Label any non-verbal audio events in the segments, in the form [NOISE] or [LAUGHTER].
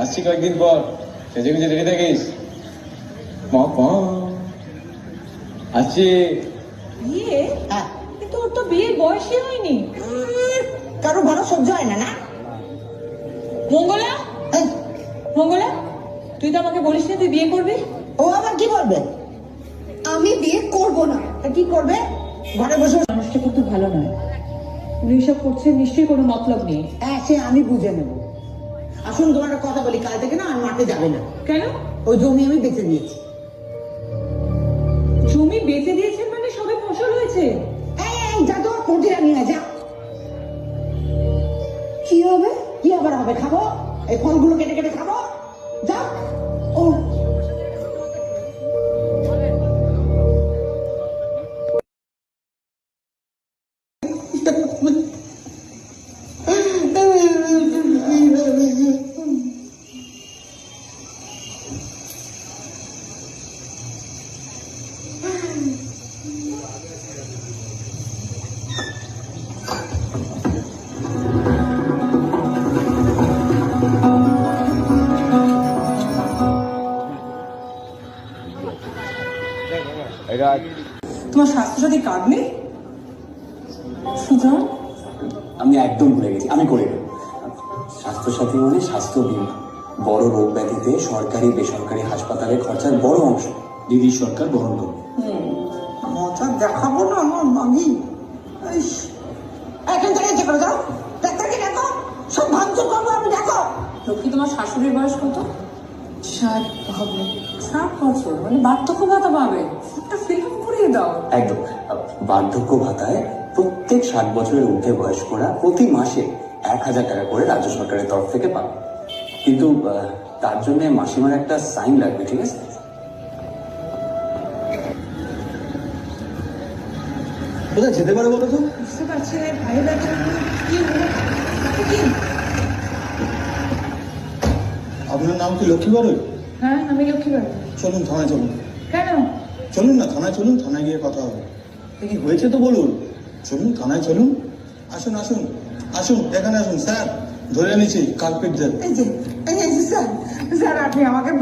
আসছি কয়েকদিন পর। সেজে গুজে রেডি থাকিস। মা মা। আসছি। বিয়ে? হ্যাঁ কিন্তু ওর তো বিয়ের বয়সই হয়নি। কারও ভালো সহ্য হয় না না? মঙ্গলা? এই, মঙ্গলা তুই তো আমাকে বলিস না তুই বিয়ে করবি? ও আবার কি করবে আমি বিয়ে করব না। তা কি করবে? ঘরে বসে মানুষটা কিন্তু ভালো নয়। উনি করছেন নিশ্চয়ই কোনো মতলব নেই। হ্যাঁ সে আমি বুঝে নেব। আসুন তোমার একটা কথা বলি কাল থেকে না আর মাঠে যাবে না। কেন? ওই জমি আমি বেঁচে দিয়েছি। জমি বেঁচে দিয়েছেন মানে সবে ফসল হয়েছে? এই, এই, যা তো কোটিরা নিয়ে যা। কি হবে? কি আবার হবে? খাব? এই ফলগুলো কেটে কেটে খাব? যা। ও। [LAUGHS] তোমার স্বাস্থ্যসাথী কার্ড নেই? সুতরাং আমি একদম ভুলে গেছি আমি করে স্বাস্থ্যসাথী মানে স্বাস্থ্য বীমা। বড় রোগ ব্যাধিতে সরকারি বেসরকারি হাসপাতালে খরচার বড় অংশ। দিদি সরকার বহন করবে। মজা দেখাবো না আমার মামি। এখান থেকে যাও ডাক্তারকে দেখো সব ভাঙচুর করব আমি দেখো লক্ষ্মী তোমার শাশুড়ির বয়স কত? ষাট হবে। ষাট বছর মানে বার্ধক্য ভাতা পাবে। একটা করিয়ে দাও। একদম। বার্ধক্য ভাতায় প্রত্যেক ষাট বছরের ঊর্ধ্বে বয়স্করা প্রতি মাসে এক হাজার টাকা করে রাজ্য সরকারের তরফ থেকে পাবে কিন্তু তার জন্য মাসিমার একটা সাইন লাগবে ঠিক আছে? কোথায় যেতে পারে বলো তো? বুঝতে পারছি আপনার নাম কি লক্ষ্মী বারুই হ্যাঁ আমি লক্ষ্মী বাবু চলুন থানায় চলুন। কেন? চলুন না, থানায় চলুন, থানায় গিয়ে কথা হবে। কি হয়েছে তো বলুন? চলুন, থানায় চলুন। আসুন আসুন আসুন, এখানে আসুন, স্যার, ধরে নিচ্ছি কার্পেট এই স্যার স্যার, আপনি আমাকে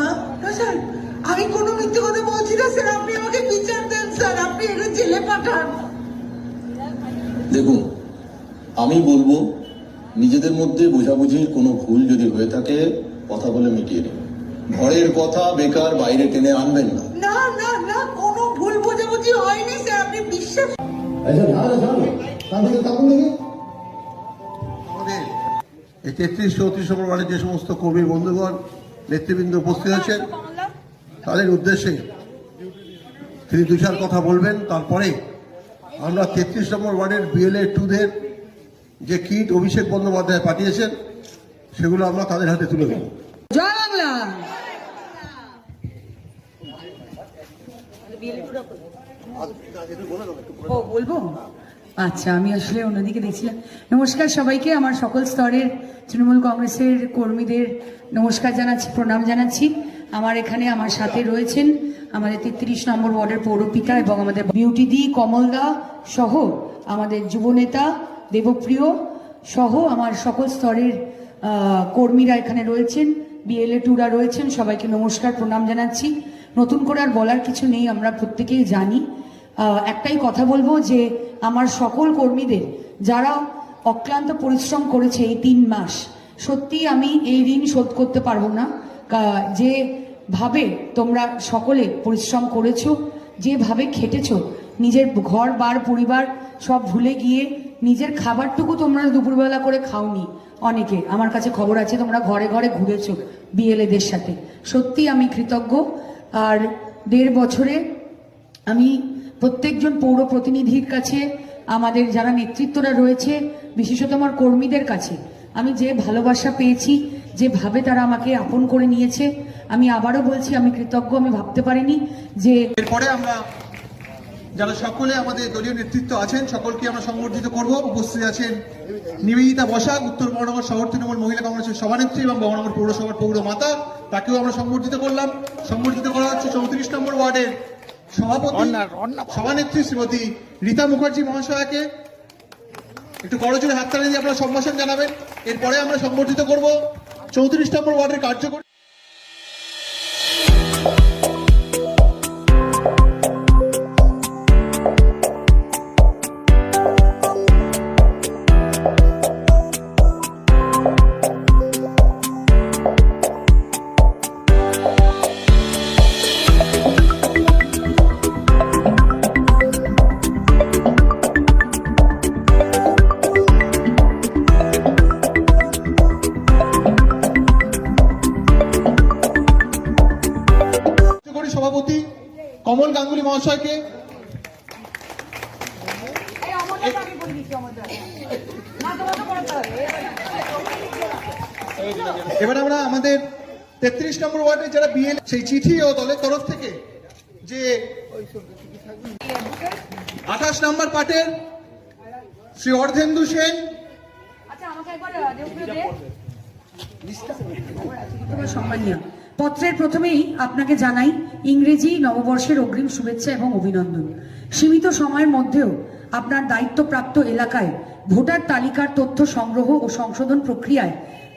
মা স্যার। আমি কোনো মিথ্যে কথা বলছি না স্যার। আপনি আমাকে বিচার দেন স্যার। আপনি এটা জেলে পাঠান। দেখুন আমি বলব নিজেদের মধ্যে বোঝাবুঝির কোনো ভুল যদি হয়ে থাকে কথা বলে মিটিয়ে নিন। ঘরের কথা বেকার বাইরে টেনে আনবেন না। না না না কোনো ভুল বোঝাবুঝি হয়নি স্যার। আপনি বিশ্বাস আমাদের এই তেত্রিশ চৌত্রিশ নম্বর ওয়ার্ডে যে সমস্ত কর্মী বন্ধুগণ নেতৃবৃন্দ উপস্থিত আছেন? তাদের উদ্দেশ্যে তিনি দু চার কথা বলবেন তারপরে আমরা তেত্রিশ নম্বর ওয়ার্ডের বিএলএ টুদের যে কিট অভিষেক বন্দ্যোপাধ্যায় পাঠিয়েছেন সেগুলো আমরা তাদের হাতে তুলে দেব। জয় বাংলা। বলব? আচ্ছা আমি আসলে অন্যদিকে দেখছিলাম নমস্কার সবাইকে, আমার সকল স্তরের তৃণমূল কংগ্রেসের কর্মীদের নমস্কার জানাচ্ছি, প্রণাম জানাচ্ছি। আমার এখানে আমার সাথে রয়েছেন আমাদের তেত্রিশ নম্বর ওয়ার্ডের পৌরপিতা এবং আমাদের বিউটি দি কমলদা সহ আমাদের যুবনেতা দেবপ্রিয় সহ আমার সকল স্তরের কর্মীরা এখানে রয়েছেন, বিএলএ টুরা রয়েছেন, সবাইকে নমস্কার, প্রণাম জানাচ্ছি। নতুন করে আর বলার কিছু নেই, আমরা প্রত্যেকেই জানি। একটাই কথা বলব যে আমার সকল কর্মীদের, যারা অক্লান্ত পরিশ্রম করেছে এই তিন মাস, সত্যি আমি এই ঋণ শোধ করতে পারব না। যে ভাবে তোমরা সকলে পরিশ্রম করেছ যেভাবে খেটেছো, নিজের ঘর, বার, পরিবার সব ভুলে গিয়ে নিজের খাবারটুকু তোমরা দুপুরবেলা করে খাওনি অনেকে। আমার কাছে খবর আছে, তোমরা ঘরে ঘরে ঘুরেছো বিএলএদের সাথে। সত্যি আমি কৃতজ্ঞ। আর দেড় বছরে আমি প্রত্যেকজন পৌর প্রতিনিধির কাছে, আমাদের যারা নেতৃত্বরা রয়েছে, বিশেষত আমার কর্মীদের কাছে, আমি যে ভালোবাসা পেয়েছি, যেভাবে তারা আমাকে আপন করে নিয়েছে, আমি আবারও বলছি, আমি কৃতজ্ঞ, আমি ভাবতে পারিনি যে এরপরে আমরা যারা সকলে আমাদের দলীয় নেতৃত্ব আছেন, সকলকে আমরা সংবর্ধিত করব। উপস্থিত আছেন নিবেদিতা বসাক, উত্তর বহনগর শহর তৃণমূল মহিলা কংগ্রেসের সভানেত্রী এবং বহনগর পৌরসভার পৌর মাতা তাকেও আমরা সংবর্ধিত করলাম। সংবর্ধিত করা হচ্ছে চৌত্রিশ নম্বর ওয়ার্ডের সভাপতি সভানেত্রী শ্রীমতী রীতা মুখার্জি মহাশয়াকে একটু করজোরে হাততালি দিয়ে আপনারা সম্ভাষণ জানাবেন। এরপরে আমরা সংবর্ধিত করব। চৌত্রিশ নম্বর ওয়ার্ডের কার্যকরী তেত্রিশ নম্বর ওয়ার্ডে যারা বিএল সেই চিঠি ও দলের তরফ থেকে যে আঠাশ নম্বর শ্রী অর্ধেন্দু সেন। পত্রের প্রথমেই আপনাকে জানাই ইংরেজি নববর্ষের অগ্রিম শুভেচ্ছা এবং অভিনন্দন। সীমিত সময়ের মধ্যেও আপনার দায়িত্বপ্রাপ্ত এলাকায় ভোটার তালিকার তথ্য সংগ্রহ ও সংশোধন প্রক্রিয়ায়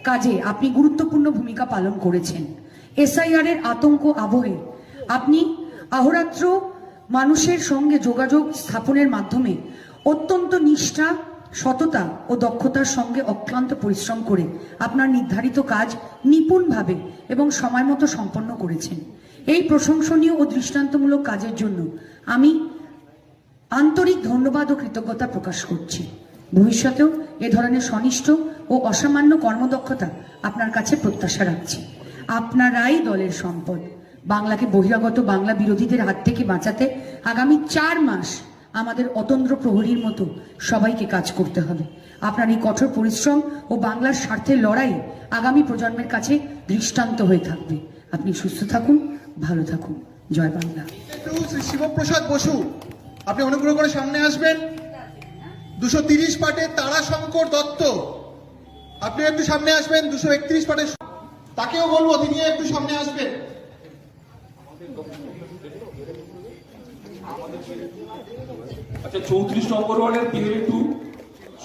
কাজে আপনি গুরুত্বপূর্ণ ভূমিকা পালন করেছেন। এসআইআর এর আতঙ্ক আবহে আপনি আহরাত্র মানুষের সঙ্গে যোগাযোগ স্থাপনের মাধ্যমে অত্যন্ত নিষ্ঠা, সততা ও দক্ষতার সঙ্গে অক্লান্ত পরিশ্রম করে আপনার নির্ধারিত কাজ নিপুণভাবে এবং সময় মতো সম্পন্ন করেছেন। এই প্রশংসনীয় ও দৃষ্টান্তমূলক কাজের জন্য আমি আন্তরিক ধন্যবাদ ও কৃতজ্ঞতা প্রকাশ করছি। ভবিষ্যতেও এ ধরনের সনিষ্ঠ ও অসামান্য কর্মদক্ষতা আপনার কাছে প্রত্যাশা রাখছি। আপনারাই দলের সম্পদ। বাংলাকে বহিরাগত বাংলা বিরোধীদের হাত থেকে বাঁচাতে আগামী চার মাস আমাদের অতন্দ্র প্রহরীর মতো সবাইকে কাজ করতে হবে। আপনার এই কঠোর পরিশ্রম ও বাংলার স্বার্থের লড়াই আগামী প্রজন্মের কাছে দৃষ্টান্ত হয়ে থাকবে। আপনি সুস্থ থাকুন, ভালো থাকুন। জয় বাংলা। শিবপ্রসাদ বসু, আপনি অনুগ্রহ করে সামনে আসবেন। দুশো তিরিশ পাটের তারাশঙ্কর দত্ত। আপনি একটু সামনে আসবেন, দুশো একত্রিশ পাটের তাকেও বলব, তিনি একটু সামনে আসবেন। আচ্ছা চৌত্রিশ নম্বর ওয়ার্ডের বিএলএ টু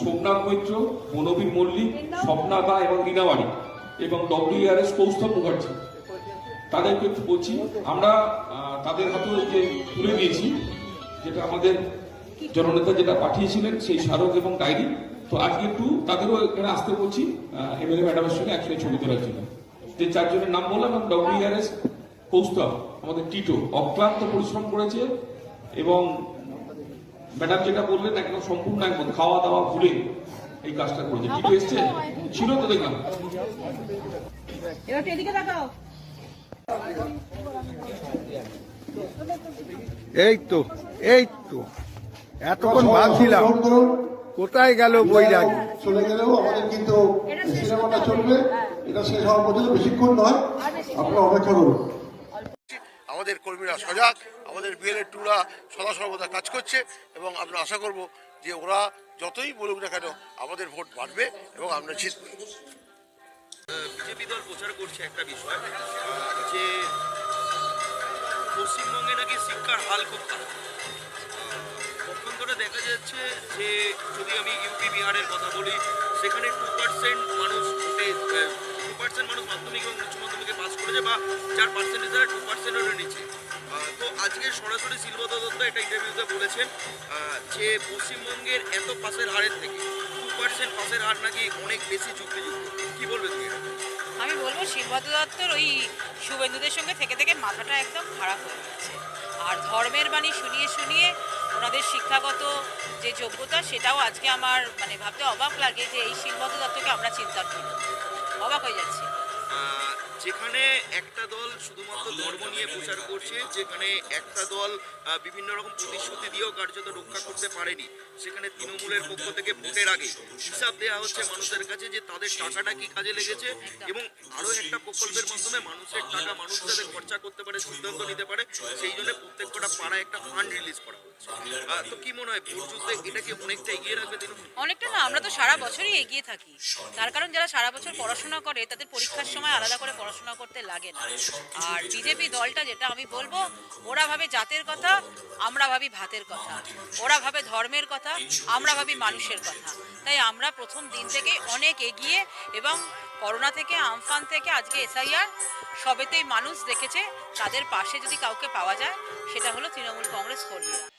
সোমনাথ মৈত্র, মনোবীর মল্লিক, স্বপ্না দা এবং রিনাবাড়ি এবং ডব্লিউআরএস কৌস্তব মুখার্জি। তাদেরকে একটু বলছি, আমরা তাদের হাতে যে তুলে দিয়েছি, যেটা আমাদের জননেতা যেটা পাঠিয়েছিলেন, সেই স্মারক এবং ডায়েরি। তো আজকে একটু তাদেরও এখানে আসতে বলছি এমএলএ ম্যাডামের সঙ্গে একসাথে ছবি তোলার জন্য। যে চারজনের নাম বললাম এবং ডব্লিউআরএস কৌস্তব আমাদের টিটো অক্লান্ত পরিশ্রম করেছে এবং ম্যাডাম যেটা বললেন একদম সম্পূর্ণ একদম খাওয়া দাওয়া ভুলে এই কাজটা করেছে। টিটো এসছে ছিল তো দেখলাম। এই তো এই তো এতক্ষণ ভাবছিলাম কোথায় গেল বৈরাগী? চলে গেলেও আমাদের কিন্তু সিনেমাটা চলবে। এটা শেষ হওয়ার পর্যন্ত বেশিক্ষণ নয়। আপনারা অপেক্ষা করুন। আমাদের কর্মীরা সজাগ আমাদের বিএলএ টুরা সদা সর্বদা কাজ করছে এবং আমরা আশা করব যে ওরা যতই বলুক না কেন আমাদের ভোট বাড়বে এবং আমরা জিতব। বিজেপি দল প্রচার করছে একটা বিষয় যে পশ্চিমবঙ্গে নাকি শিক্ষার হাল খুব খারাপ। দেখা যাচ্ছে যে যদি আমি ইউপি বিহারের কথা বলি, সেখানে টু পার্সেন্ট মানুষ ভোটে টু পার্সেন্ট মানুষ মাধ্যমিক এবং উচ্চ মাধ্যমিকে পাস করেছে বা যার পার্সেন্টেজ তারা টু পার্সেন্টেরও নিচে তো আজকে সরাসরি শিলবত দত্ত একটা ইন্টারভিউতে বলেছেন যে পশ্চিমবঙ্গের এত পাসের হারের থেকে টু পার্সেন্ট পাসের হার নাকি অনেক বেশি যুক্তিযুক্ত। কি বলবে তুমি? আমি বলব শিববাদ দত্তর ওই শুভেন্দুদের সঙ্গে থেকে থেকে মাথাটা একদম খারাপ হয়ে গেছে আর ধর্মের বাণী শুনিয়ে শুনিয়ে ওনাদের শিক্ষাগত যে যোগ্যতা, সেটাও আজকে আমার মানে ভাবতে অবাক লাগে যে এই শিল্পত দত্তকে আমরা চিন্তা করি। অবাক হয়ে যাচ্ছি। যেখানে একটা দল শুধুমাত্র ধর্ম নিয়ে প্রচার করছে, যেখানে একটা দল বিভিন্ন রকম প্রতিশ্রুতি দিয়েও কার্যত রক্ষা করতে পারেনি, সেখানে তৃণমূলের পক্ষ থেকে ভোটের আগে হিসাব দেওয়া হচ্ছে মানুষের কাছে যে তাদের টাকাটা কি কাজে লেগেছে এবং আরও একটা প্রকল্পের মাধ্যমে মানুষের টাকা, মানুষ যাতে খরচা করতে পারে, সিদ্ধান্ত নিতে পারে, সেই জন্য প্রত্যেকটা পাড়ায় একটা ফান্ড রিলিজ করা হচ্ছে। তো কি মনে হয়, ভোট যুদ্ধে এটা কি অনেকটা এগিয়ে রাখবে অনেকটা না, আমরা তো সারা বছরই এগিয়ে থাকি। তার কারণ যারা সারা বছর পড়াশোনা করে, তাদের পরীক্ষার সময় আলাদা করে পড়াশোনা করতে লাগে না। আর বিজেপি দলটা যেটা আমি বলব ওরা ভাবে জাতের কথা আমরা ভাবি ভাতের কথা। ওরা ভাবে ধর্মের কথা আমরা ভাবি মানুষের কথা। তাই আমরা প্রথম দিন থেকে অনেক এগিয়ে এবং করোনা থেকে আমফান থেকে আজকে এসআইআর সবেতেই মানুষ দেখেছে তাদের পাশে যদি কাউকে পাওয়া যায় সেটা হলো তৃণমূল কংগ্রেস কর্মীরা।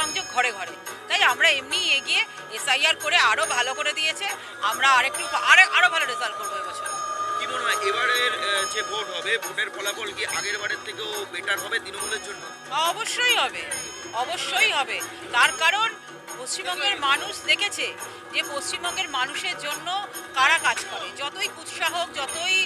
জনসংযোগ ঘরে ঘরে। তাই আমরা এমনি এগিয়ে এসআইআর করে আরও ভালো করে দিয়েছে। আমরা আরেকটু আরও আরও ভালো রেজাল্ট করব এবছর। কি মনে হয় এবারের যে ভোট হবে ভোটের ফলাফল কি আগের বারের থেকেও বেটার হবে তৃণমূলের জন্য? অবশ্যই হবে। অবশ্যই হবে। তার কারণ পশ্চিমবঙ্গের মানুষ দেখেছে যে পশ্চিমবঙ্গের মানুষের জন্য কারা কাজ করে। যতই কুৎসা হোক, যতই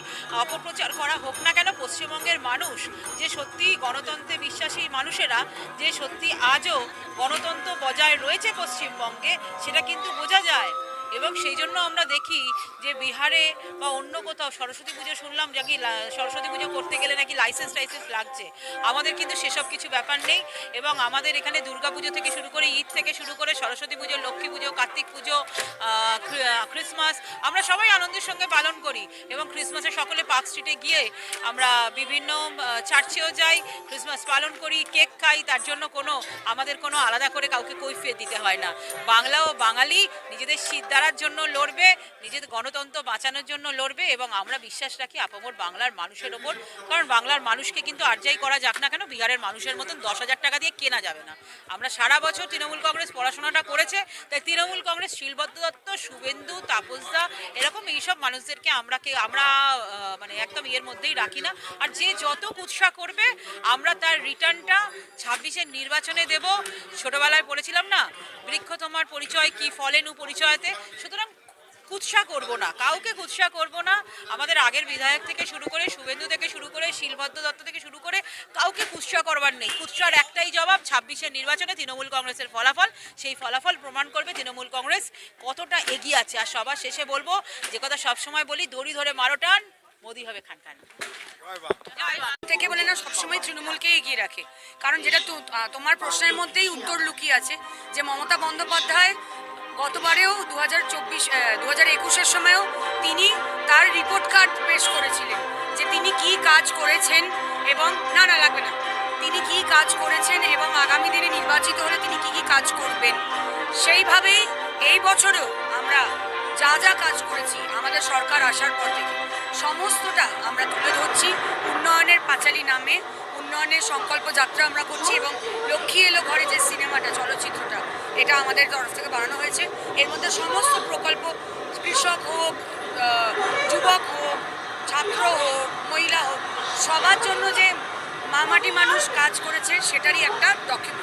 অপপ্রচার করা হোক না কেন, পশ্চিমবঙ্গের মানুষ যে সত্যি গণতন্ত্রে বিশ্বাসী মানুষেরা, যে সত্যি আজও গণতন্ত্র বজায় রয়েছে পশ্চিমবঙ্গে, সেটা কিন্তু বোঝা যায়। এবং সেই জন্য আমরা দেখি যে বিহারে বা অন্য কোথাও সরস্বতী পুজো শুনলাম নাকি সরস্বতী পুজো করতে গেলে নাকি লাইসেন্স টাইসেন্স লাগছে। আমাদের কিন্তু সেসব কিছু ব্যাপার নেই এবং আমাদের এখানে পুজো থেকে শুরু করে ঈদ থেকে শুরু করে সরস্বতী পুজো, লক্ষ্মী পুজো, কার্তিক পুজো ক্রিসমাস আমরা সবাই আনন্দের সঙ্গে পালন করি এবং ক্রিসমাসে সকলে পার্ক স্ট্রিটে গিয়ে আমরা বিভিন্ন চার্চেও যাই ক্রিসমাস পালন করি, কেক খাই, তার জন্য কোনো, আমাদের কোনো আলাদা করে কাউকে কৈফিয়ত দিতে হয় না। বাংলা ও বাঙালি নিজেদের শীত দ্বারার জন্য লড়বে, নিজেদের গণতন্ত্র বাঁচানোর জন্য লড়বে এবং আমরা বিশ্বাস রাখি আপামর বাংলার মানুষের ওপর। কারণ বাংলার মানুষকে কিন্তু আর যাই করা যাক না কেন, বিহারের মানুষের মতন দশ হাজার টাকা দিয়ে কেনা যাবে না। আমরা সারা বছর তৃণমূল কংগ্রেস পড়াশোনাটা করেছে, তাই তৃণমূল কংগ্রেস শিলবদ্ধ দত্ত, শুভেন্দু তাপসদা এরকম এইসব মানুষদেরকে আমরা কে আমরা মানে একদম ইয়ের মধ্যেই রাখি না। আর যে যত কুৎসা করবে, আমরা তার রিটার্নটা ছাব্বিশের নির্বাচনে দেব। ছোটবেলায় পড়েছিলাম না, বৃক্ষ তোমার পরিচয় কি ফলেনু পরিচয়তে? সুতরাং কুৎসা করব না, কাউকে কুৎসা করব না। আমাদের আগের বিধায়ক থেকে শুরু করে, শুভেন্দু থেকে শুরু করে, শিলভদ্র দত্ত থেকে শুরু করে, কাউকে কুৎসা করবার নেই। কুৎসার একটাই জবাব ছাব্বিশের নির্বাচনে তৃণমূল কংগ্রেসের ফলাফল। সেই ফলাফল প্রমাণ করবে তৃণমূল কংগ্রেস কতটা এগিয়ে আছে। আর সবার শেষে বলব, যে কথা সবসময় বলি, দড়ি ধরে মারো টান। মোদি হবে খান খান থেকে বলে না সবসময় তৃণমূলকে এগিয়ে রাখে। কারণ যেটা তোমার প্রশ্নের মধ্যেই উত্তর লুকিয়ে আছে যে মমতা বন্দ্যোপাধ্যায় গতবারেও দু হাজার চব্বিশ দু হাজার একুশের সময়ও তিনি তার রিপোর্ট কার্ড পেশ করেছিলেন যে তিনি কি কাজ করেছেন এবং না না লাগবে না। তিনি কি কাজ করেছেন এবং আগামী দিনে নির্বাচিত হলে তিনি কি কি কাজ করবেন সেইভাবেই এই বছরেও আমরা যা যা কাজ করেছি, আমাদের সরকার আসার পর থেকে। সমস্তটা আমরা তুলে ধরছি উন্নয়নের পাঁচালী নামে, উন্নয়নের সংকল্প যাত্রা আমরা করছি এবং লক্ষ্মী এলো ঘরে যে সিনেমাটা, চলচ্চিত্রটা, এটা আমাদের তরফ থেকে বানানো হয়েছে। এর মধ্যে সমস্ত প্রকল্প, কৃষক হোক যুবক হোক, ছাত্র হোক, মহিলা হোক, সবার জন্য যে মামাটি মানুষ কাজ করেছে, সেটারই একটা ডকুমেন্ট